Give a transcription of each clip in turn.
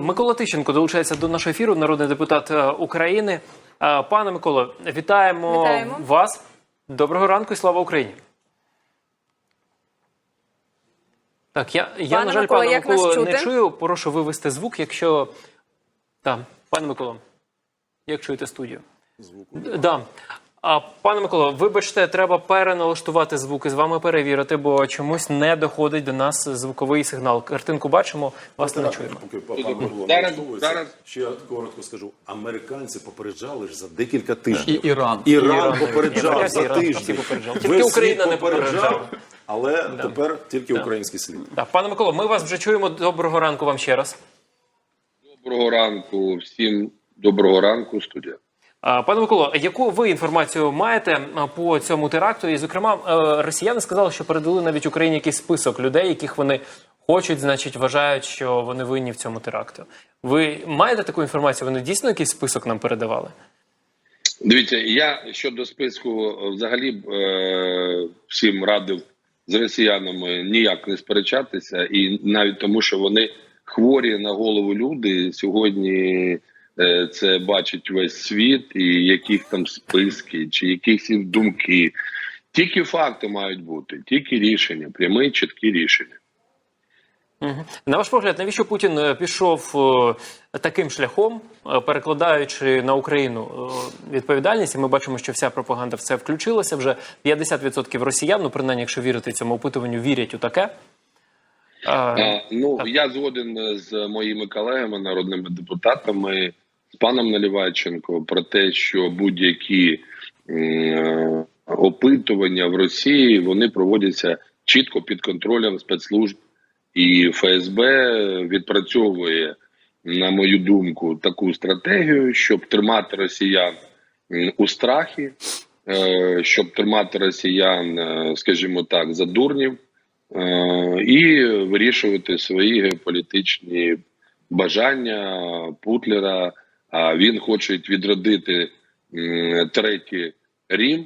Микола Тищенко долучається до нашого ефіру, народний депутат е, України. Е, Пане Миколо, вітаємо, Вітаємо. вас. Доброго ранку і слава Україні. Так, я, я Пане на жаль, Микола, пане як Миколо, не чути? чую. Прошу вивести звук, якщо. Так, пане Миколо, як чуєте студію? Да. А пане Миколо, вибачте, треба переналаштувати звук і з вами перевірити, бо чомусь не доходить до нас звуковий сигнал. Картинку бачимо, вас не чуємо. Зараз- зараз. ще коротко скажу. Американці попереджали ж за декілька тижнів. І Іран. Іран Іран. попереджав Іран. за тиждень. Тільки Україна не попереджав, попереджала. але тепер тільки український слід. Так, пане Миколо, ми вас вже чуємо. Доброго ранку вам ще раз. Доброго ранку всім. Доброго ранку, студія. Пане Миколо, яку ви інформацію маєте по цьому теракту? І, зокрема, е, росіяни сказали, що передали навіть Україні якийсь список людей, яких вони хочуть, значить, вважають, що вони винні в цьому теракту. Ви маєте таку інформацію? Вони дійсно якийсь список нам передавали? Дивіться, я щодо списку е, взагалі е, всім радив з росіянами ніяк не сперечатися, і навіть тому, що вони хворі на голову люди сьогодні. Е, Це бачить весь світ, і яких там списки, чи якісь думки. Тільки факти мають бути, тільки рішення, прямі, чіткі рішення. На ваш погляд, навіщо Путін е, пішов е, таким шляхом, перекладаючи на Україну відповідальність? І ми бачимо, що вся пропаганда в це включилася. Вже 50% росіян, ну принаймні, якщо вірити цьому опитуванню, вірять у таке. А, ну я згоден з моїми колегами, народними депутатами, паном Налівайченко про те, що будь-які м, опитування в Росії вони проводяться чітко під контролем спецслужб, і ФСБ відпрацьовує, на мою думку, таку стратегію, щоб тримати росіян у страхі, е, щоб тримати росіян, е, скажімо так, за дурнів. Е, і вирішувати свої геополітичні бажання Путлера. А він хоче відродити третій Рім,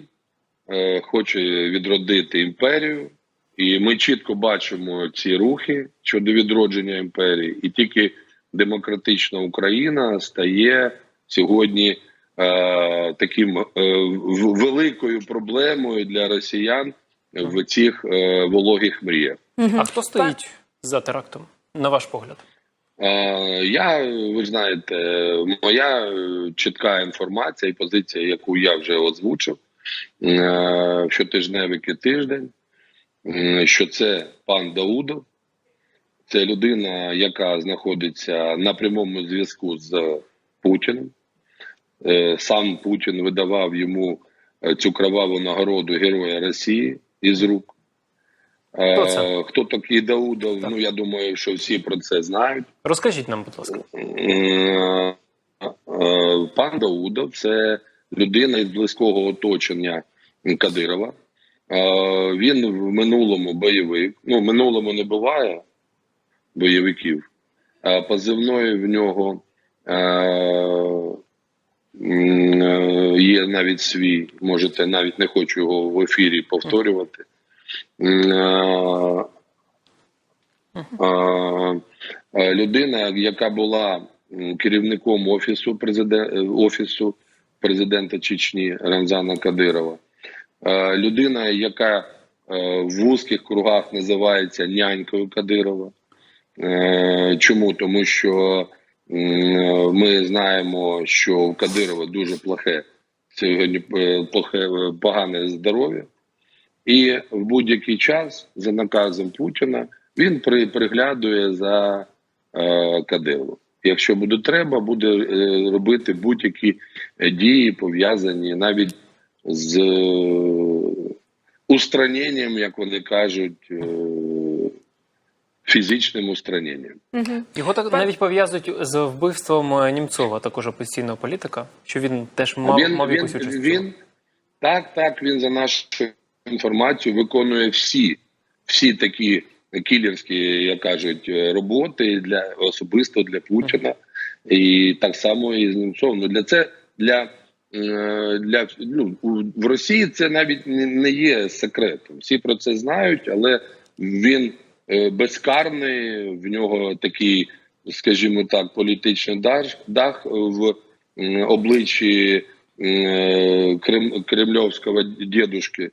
е, хоче відродити імперію. І ми чітко бачимо ці рухи щодо відродження імперії, і тільки демократична Україна стає сьогодні е, таким е, великою проблемою для росіян в цих е, вологих мріях. А хто стоїть за терактом, на ваш погляд? Е, я, ви знаєте, моя е, чітка інформація і позиція, яку я вже озвучив е, щотижневики тиждень, що це пан Даудов, це людина, яка знаходиться на прямому зв'язку з Путіним. Сам Путін видавав йому цю кроваву нагороду Героя Росії із рук. Е, Хто це? Хто такий Даудов? Ну я думаю, що всі про це знають. Розкажіть нам, будь ласка. Е, е, Пан Даудов це людина із близького оточення Кадирова. Він в минулому бойовик. Ну, в минулому не буває бойовиків. А позивною в нього є навіть свій. Можете навіть не хочу його в ефірі повторювати. Е, е, е, людина, яка була керівником офісу президента офісу президента Чечні Рамзана Кадирова, Е, людина, яка е, в вузьких кругах називається нянькою Кадирова. Е, Чому? Тому що ми знаємо, що у Кадирова дуже плохе сьогодні е, е, погане здоров'я, і в будь-який час за наказом Путіна він при, приглядує за е, Кадировим. Якщо буде треба, буде е, робити будь-які е, дії пов'язані навіть з е, устраненням, як вони кажуть, е, фізичним устраненням. Його так навіть пов'язують з вбивством Німцова, також опозиційного політика, що він теж мав, він, мав якусь участь. він так, так, він за нашу інформацію виконує всі, всі такі кілерські, як кажуть, роботи для особисто для Путіна, і так само і з Німцовим. Ну для це для. е, Для ну в Росії це навіть не є секретом. Всі про це знають, але він е, безкарний. В нього такий скажімо так, політичний дах, дах в обличчі Крем, кремльовського дідушки.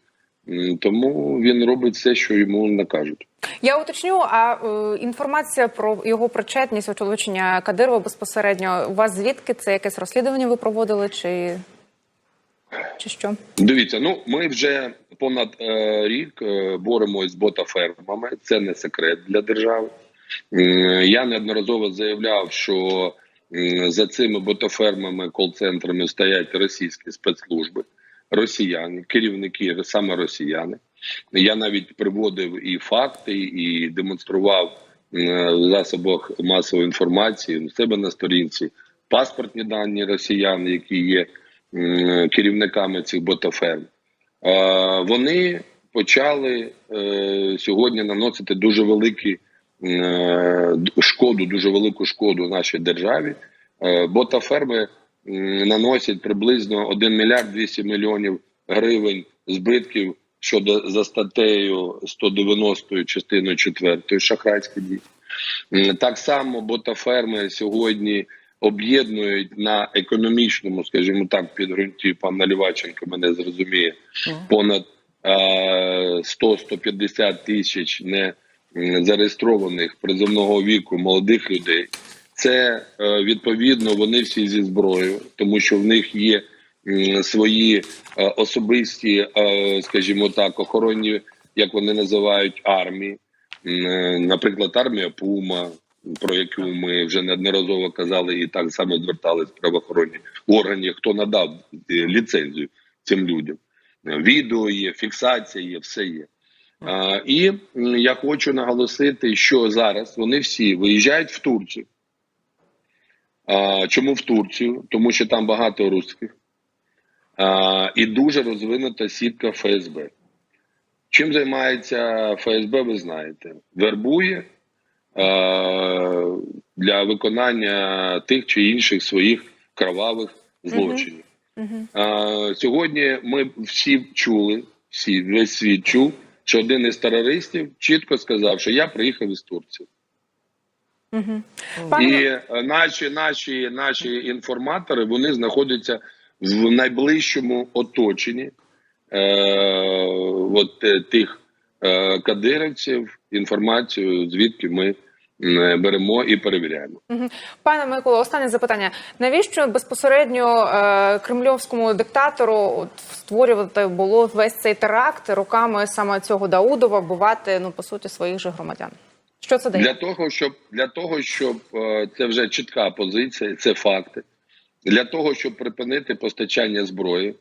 М, Тому він робить все, що йому накажуть. Я уточню, а е, інформація про його причетність очолочення Кадирова безпосередньо у вас звідки це якесь розслідування ви проводили, чи, чи що? Дивіться, ну ми вже понад е, рік е, боремось з ботафермами. Це не секрет для держави. Я неодноразово заявляв, що за цими ботафермами, кол-центрами стоять російські спецслужби, росіяни, керівники саме росіяни. Я навіть приводив і факти, і демонстрував в засобах масової інформації у себе на сторінці паспортні дані росіян, які є керівниками цих ботаферм. Е, Вони почали е, сьогодні наносити дуже великі е, шкоду, дуже велику шкоду нашій державі. Е, Ботаферми наносять приблизно 1 мільярд 200 мільйонів гривень збитків щодо за статтею 190 частиною 4 шахрайські дії. М, Так само ботаферми сьогодні об'єднують на економічному, скажімо так, підґрунті пан Наліваченко мене зрозуміє, понад е, 100-150 тисяч не зареєстрованих призовного віку молодих людей. Це е, відповідно вони всі зі зброєю, тому що в них є свої е, особисті, е, скажімо так, охоронні, як вони називають, армії. Наприклад, армія Пума, про яку ми вже неодноразово казали, і так само звертались правоохоронні органи, хто надав ліцензію цим людям. Відео є, фіксація є, все є. І я хочу наголосити, що зараз вони всі виїжджають в Турцію. А, чому в Турцію? Тому що там багато русських а, і дуже розвинута сітка ФСБ. Чим займається ФСБ, ви знаєте. Вербує а, для виконання тих чи інших своїх кровавих злочинів. А, сьогодні ми всі чули, всі весь світ чув, що один із терористів чітко сказав, що я приїхав із Турції. І е, наші, наші, наші інформатори вони знаходяться в найближчому оточенні е, от, е, тих е, кадирівців, інформацію, звідки ми м, беремо і перевіряємо. Пане Миколо, останнє запитання. Навіщо безпосередньо е, кремльовському диктатору от, створювати було весь цей теракт руками саме цього Даудова, вбивати ну по суті своїх же громадян? Що це дає? Для того, щоб для того, щоб е, це вже чітка позиція, це факти. Для того, щоб припинити постачання зброї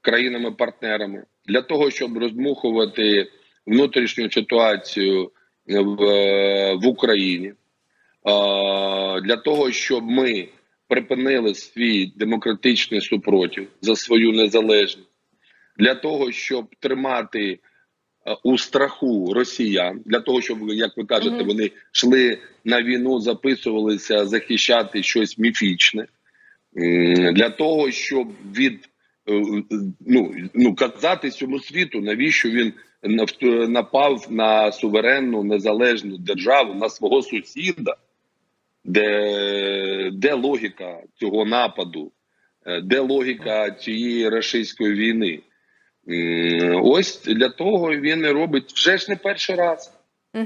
країнами-партнерами, для того, щоб роздмухувати внутрішню ситуацію в, е, в Україні, е, для того, щоб ми припинили свій демократичний супротив за свою незалежність, для того, щоб тримати у страху росіян для того, щоб як ви кажете, вони йшли на війну, записувалися захищати щось міфічне, для того, щоб від е, ну, ну казати цьому світу, навіщо він напав на суверенну незалежну державу, на свого сусіда, де, де логіка цього нападу, Е, де логіка цієї рашистської війни. Ось для того він і робить вже ж не перший раз.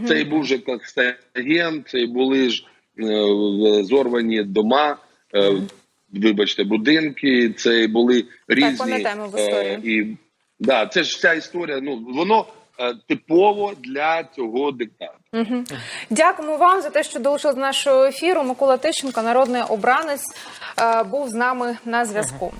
Це і був же Кокстаген, це і були ж е, зорвані дома, е, вибачте, будинки, це і були різні. пам'ятаємо в е, історії. і, да, це ж вся історія. Ну воно е, типово для цього диктатора. Дякуємо вам за те, що долучили до нашого ефіру. Микола Тищенко, народний обранець, е, був з нами на зв'язку.